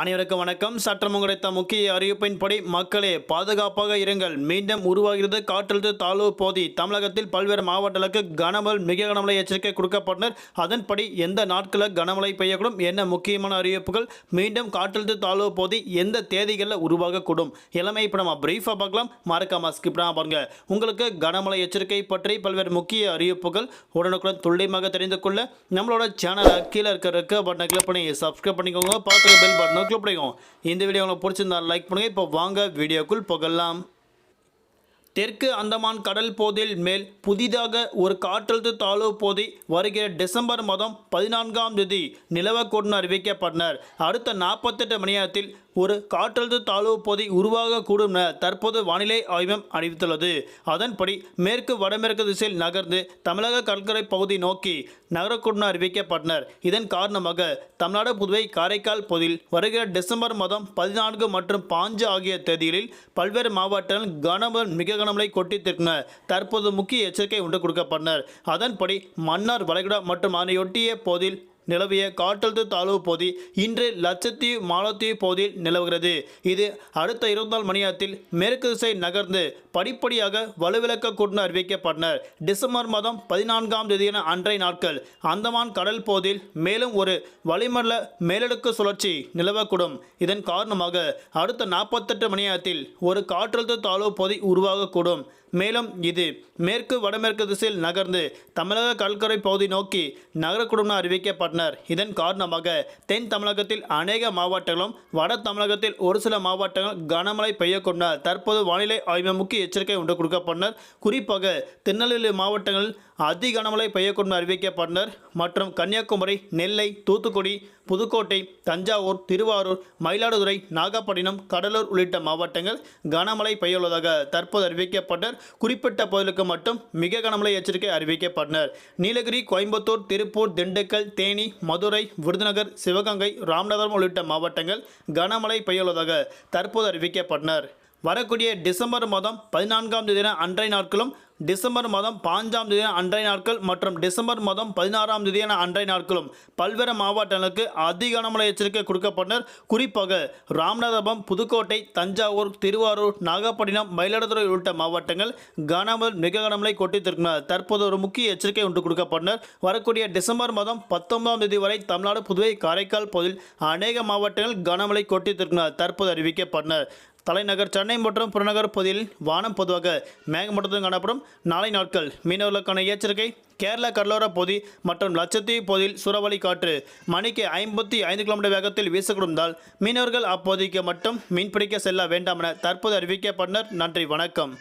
அனைவருக்கும் வணக்கம். சற்றம் கிடைத்த முக்கிய அறிவிப்பின்படி மக்களே பாதுகாப்பாக இருங்கள். மீண்டும் உருவாகிறது காற்றழுத்த தாழ்வு போதி. தமிழகத்தில் பல்வேறு மாவட்டங்களுக்கு கனமழை மிக கனமழை எச்சரிக்கை கொடுக்கப்பட்டனர். அதன்படி எந்த நாட்களில் கனமழை பெய்யக்கூடும் என்ன முக்கியமான அறிவிப்புகள்? மீண்டும் காற்றழுத்த தாழ்வு போதி எந்த தேதிகளில் உருவாகக்கூடும்? எல்லாமே இப்போ நம்ம பிரீஃபாக பார்க்கலாம். மறக்காம ஸ்கிப் பாருங்க. உங்களுக்கு கனமழை எச்சரிக்கை பற்றி பல்வேறு முக்கிய அறிவிப்புகள் உடனுக்குடன் துல்லியமாக தெரிந்து கொள்ள நம்மளோட சேனலை கீழே இருக்கிற பட்டனை கிளிக் பண்ணி சப்ஸ்கிரைப் பண்ணிக்கோங்க. பார்த்து பெல் பட்டனும் கிளிக் பண்ணிக்கோங்க இந்த வீடியோ உங்களுக்கு பிடிச்சிருந்தா லைக் பண்ணுங்க. இப்போ வாங்க வீடியோக்குள் போகலாம். தெற்கு அந்தமான் கடல் போதில் மேல் புதிதாக ஒரு காற்றழுத்த தாழ்வு போதி வருகிற டிசம்பர் மாதம் பதினான்காம் தேதி நிலவக்கூடும் அறிவிக்கப்பட்டனர். அடுத்த நாற்பத்தெட்டு மணி நேரத்தில் ஒரு காற்றழுத்த தாழ்வு பகுதி உருவாகக்கூடும் என தற்போது வானிலை ஆய்வம் அறிவித்துள்ளது. அதன்படி மேற்கு வடமேற்கு திசையில் நகர்ந்து தமிழக கடற்கரை பகுதி நோக்கி நகரக்கூடும் அறிவிக்கப்பட்டனர். இதன் காரணமாக தமிழ்நாடு புதுவை காரைக்கால் பகுதியில் வருகிற டிசம்பர் மாதம் பதினான்கு மற்றும் பாஞ்சு ஆகிய தேதிகளில் பல்வேறு மாவட்டங்கள் கனமழை மிக கனமழை கொட்டித்திருக்கின தற்போது முக்கிய எச்சரிக்கை ஒன்று கொடுக்கப்பட்டனர். அதன்படி மன்னார் வளைகுடா மற்றும் அதனையொட்டிய பகுதியில் நிலவிய காற்றழுத்த தாழ்வு பகுதி இன்று லட்சத்தீவு மாலத்தீவு பகுதியில் நிலவுகிறது. இது அடுத்த இருபத்தி நாலு மணி நேரத்தில் மேற்கு திசை நகர்ந்து படிப்படியாக வலுவிழக்கக்கூடும் அறிவிக்கப்பட்டனர். டிசம்பர் மாதம் பதினான்காம் தேதியான அன்றைய நாட்கள் அந்தமான் கடல் பகுதியில் மேலும் ஒரு வளிமண்டல மேலடுக்கு சுழற்சி நிலவக்கூடும். இதன் காரணமாக அடுத்த நாற்பத்தெட்டு மணி நேரத்தில் ஒரு காற்றழுத்த தாழ்வு பகுதி உருவாகக்கூடும். மேலும் இது மேற்கு வடமேற்கு திசையில் நகர்ந்து தமிழக கடற்கரை பகுதி நோக்கி நகரக்கூடும் என அறிவிக்கப்பட்டனர் இதன் காரணமாக தென் தமிழகத்தில் அநேக மாவட்டங்களும் வட தமிழகத்தில் ஒரு சில மாவட்டங்கள் கனமழை பெய்யக்கூடும் தற்போது வானிலை ஆய்வு முக்கிய எச்சரிக்கை ஒன்று கொடுக்கப்பட்டனர் குறிப்பாக திருநெல்வேலி மாவட்டங்களில் அதி கனமழை பெய்யக்கூடும் அறிவிக்கப்பட்டனர் மற்றும் கன்னியாகுமரி நெல்லை தூத்துக்குடி புதுக்கோட்டை தஞ்சாவூர் திருவாரூர் மயிலாடுதுறை நாகப்பட்டினம் கடலூர் உள்ளிட்ட மாவட்டங்கள் கனமழை பெய்யுள்ளதாக தற்போது அறிவிக்கப்பட்டனர். குறிப்பிட்ட பகுதிகளுக்கு மட்டும் மிக கனமழை எச்சரிக்கை அறிவிக்கப்பட்டனர். நீலகிரி கோயம்புத்தூர் திருப்பூர் திண்டுக்கல் தேனி மதுரை விருதுநகர் சிவகங்கை ராமநாதபுரம் உள்ளிட்ட மாவட்டங்கள் கனமழை பெய்யுள்ளதாக தற்போது அறிவிக்கப்பட்டனர். வரக்கூடிய டிசம்பர் மாதம் பதினான்காம் தேதி அன்றைய நாட்களும் டிசம்பர் மாதம் பாஞ்சாம் தேதியான அன்றைய நாட்கள் மற்றும் டிசம்பர் மாதம் பதினாறாம் தேதியான அன்றைய நாட்களும் பல்வேறு மாவட்டங்களுக்கு அதிக கனமழை எச்சரிக்கை கொடுக்கப்பட்டனர். குறிப்பாக ராமநாதபுரம் புதுக்கோட்டை தஞ்சாவூர் திருவாரூர் நாகப்பட்டினம் மயிலாடுதுறை உள்ளிட்ட மாவட்டங்கள் கனமழை மிக கனமழை கொட்டித்திருக்கிறார் தற்போது ஒரு முக்கிய எச்சரிக்கை ஒன்று கொடுக்கப்பட்டனர். வரக்கூடிய டிசம்பர் மாதம் பத்தொன்பதாம் தேதி வரை தமிழ்நாடு புதுவை காரைக்கால் பகுதியில் அநேக மாவட்டங்கள் கனமழை கொட்டித்திருக்கிறார் தற்போது அறிவிக்கப்பட்டனர். தலைநகர் சென்னை மற்றும் புறநகர் பகுதியில் வானம் பொதுவாக மேகமூட்டத்துடன் காணப்படும். நாளை நாட்கள் மீனவர்களுக்கான எச்சரிக்கை. கேரளா கடலோர பகுதி மற்றும் லட்சத்தீவு பகுதியில் சூறாவளி காற்று மணிக்கு ஐம்பத்தி ஐந்து கிலோமீட்டர் வேகத்தில் வீசக்கூடும்தால் மீனவர்கள் அப்பகுதிக்கு மட்டும் மீன்பிடிக்க செல்ல வேண்டாம் என தற்போது அறிவிக்கப்பட்டனர் நன்றி வணக்கம்.